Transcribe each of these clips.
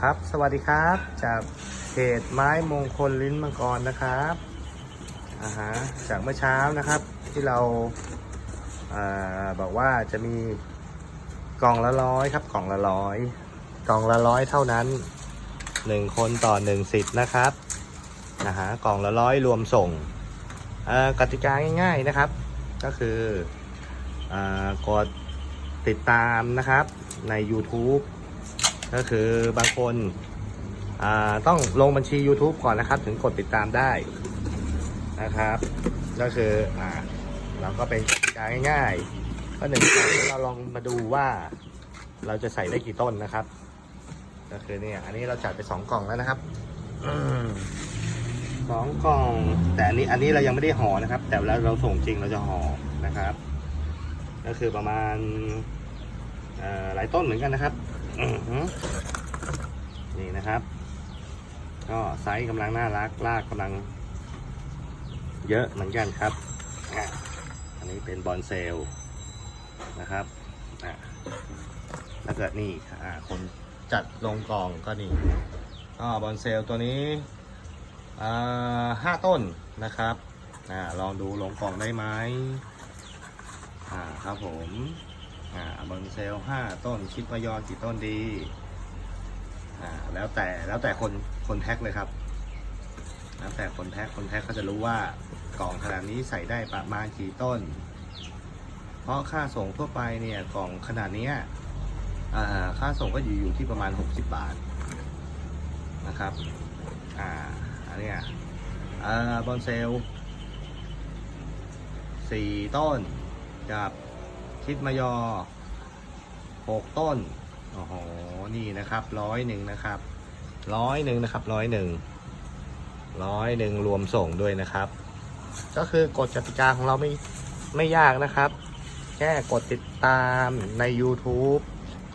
ครับ สวัสดีครับ จากเพจไม้มงคลลิ้นมังกรนะครับอ่าฮะจากเมื่อเช้านะครับที่เราอ่าบอกว่าจะมีกล่องละร้อยครับกล่องละร้อยกล่องละร้อยเท่านั้นหนึ่งคนต่อหนึ่งสิทธิ์นะครับนะฮะกล่องละร้อยรวมส่งกติกาง่ายๆนะครับ ก็คืออกดติดตามนะครับใน YouTube ก็คือบางคนต้องลงบัญชี YouTube ก่อนนะครับ ถึงกดติดตามได้นะครับ ก็คืออเราก็เป็นกติกาง่ายๆก็หนึ่งครั้งเราลองมาดูว่าเราจะใส่ได้กี่ต้นนะครับ ก็คือเนี่ยอันนี้เราจัดไปสองกล่องแล้วนะครับสองกล่อง แต่อันนี้อันนี้เรายังไม่ได้ห่อนะครับ แต่แล้วเราส่งจริงเราจะห่อนะครับ ก็คือประมาณหลายต้นเหมือนกันนะครับ นี่นะครับ ก็ไซส์กำลังน่ารัก ลากกำลัง เยอะเหมือนกันครับ อันนี้เป็นบอลเซลนะครับอะถ้าเกิดนี่คนจัดลงกล่องก็นี่ก็บอลเซลตัวนี้ห้าต้นนะครับอลองดูลงกล่องได้ไหมอ่าครับผม อ่าบอลเซลห้าต้นคิดว่ายอกี่ต้นดี อ่า แล้วแต่แล้วแต่คนคนแพ็คเลยครับ แล้วแต่คนแพ็คคนแพ็คเขาจะรู้ว่ากล่องขนาดนี้ใส่ได้ประมาณกี่ต้น เพราะค่าส่งทั่วไปเนี่ยกล่องขนาดเนี้ยอ่าค่าส่งก็อยู่อยู่ที่ประมาณ 60 บาทนะครับ อ่าอันนี้อ่าบอลเซลสี่ต้นกับ คิดมายอหกต้น โอ้โห นี่นะครับ ร้อยหนึ่งนะครับ ร้อยหนึ่งนะครับ ร้อยหนึ่ง ร้อยหนึ่งรวมส่งด้วยนะครับ ก็คือกฎกติกาของเราไม่ไม่ยากนะครับ แค่กดติดตามใน YouTube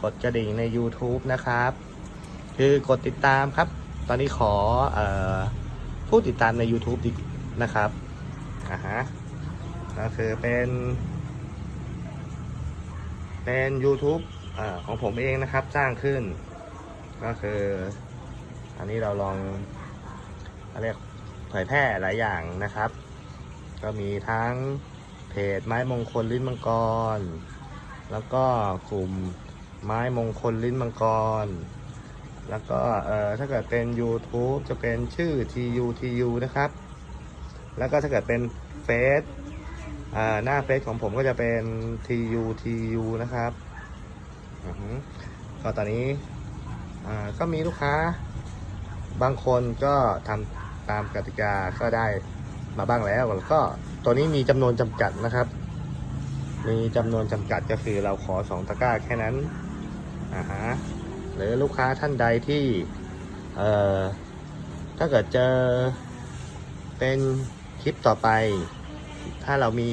กดกระดิ่งใน YouTube นะครับ คือกดติดตามครับ ตอนนี้ขอออผู้ติดตามใน YouTube ดีนะครับอ่าฮะก็คือเป็น เป็น YouTube อของผมเองนะครับสร้างขึ้น ก็คือ อันนี้เราลองเรียกเผยแพร่หลายอย่างนะครับ ก็มีทั้งเพจไม้มงคลลิ้นมังกร แล้วก็กลุ่มไม้มงคลลิ้นมังกร แล้วก็เอ่อถ้าเกิดเป็น YouTube จะเป็นชื่อ TUTU นะครับ แล้วก็ถ้าเกิดเป็นเฟซ หน้าเฟซของผมก็จะเป็น tu tu นะครับก็ตอนนี้ก็มีลูกค้า บางคนก็ทำตามกติกาก็ได้มาบ้างแล้วแล้วก็ตัวนี้มีจำนวนจำกัดนะครับ มีจำนวนจำกัดก็คือเราขอสองตะกร้าแค่นั้นอ่าฮะหรือลูกค้าท่านใดที่เอ่อถ้าเกิดเจอเป็นคลิปต่อไป ถ้าเรามี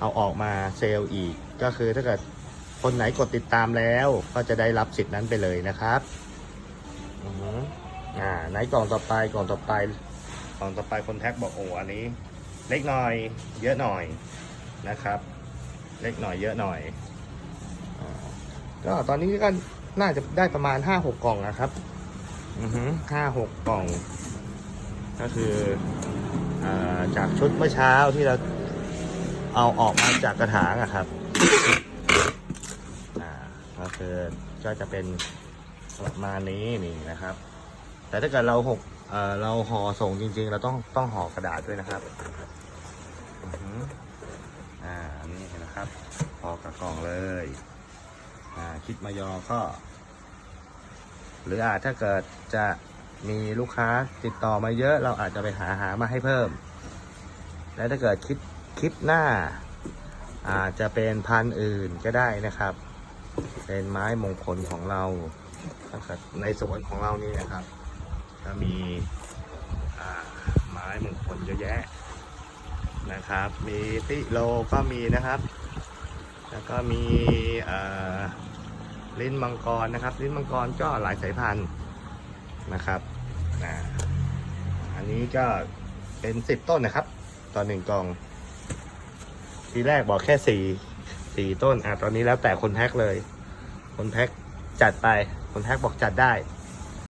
เอาออกมาเซลล์อีก ก็คือถ้าเกิดคนไหนกดติดตามแล้วก็จะได้รับสิทธิ์นั้นไปเลยนะครับอืมอ่าไหนกล่องต่อไปกล่องต่อไปกล่องต่อไปคนแท็กบอกโอ้อันนี้ เล็กหน่อย เยอะหน่อยนะครับ เล็กหน่อยเยอะหน่อยก็ตอนนี้ก็น่าจะได้ประมาณห้าหกกล่องนะครับอือหือห้าหกกล่อง ก็คือ จากชุดเมื่อเช้าที่เราเอาออกมาจากกระถางอะครับอ่าก็คือก็จะเป็นประมาณนี้นี่นะครับ แต่ถ้าเกิดเราหกเอ่อเราห่อส่งจริง ๆ เราต้องต้องห่อกระดาษด้วยนะครับอือหืออ่านี่นะครับห่อกับกล่องเลยอ่าคิดมายอก็ หรืออาจถ้าเกิดจะ มีลูกค้าติดต่อมาเยอะเราอาจจะไปหาหามาให้เพิ่ม และถ้าเกิดคิดคลิปหน้า อาจจะเป็นพันธุ์อื่นก็ได้นะครับ เป็นไม้มงคลของเราในสวนของเรานี่นะครับก็มีไม้มงคลเยอะแยะนะครับ มีติโลก็มีนะครับ แล้วก็มีลิ้นมังกรนะครับ ลิ้นมังกรก็หลายสายพันธุ์ นะครับอันนี้ก็เป็นสิบต้นนะครับต่อหนึ่งกล่อง ทีแรกบอกแค่สี่สี่ต้น อะ ตอนนี้แล้วแต่คนแพ็คเลย คนแพ็คจัดไป คนแพ็คบอกจัดได้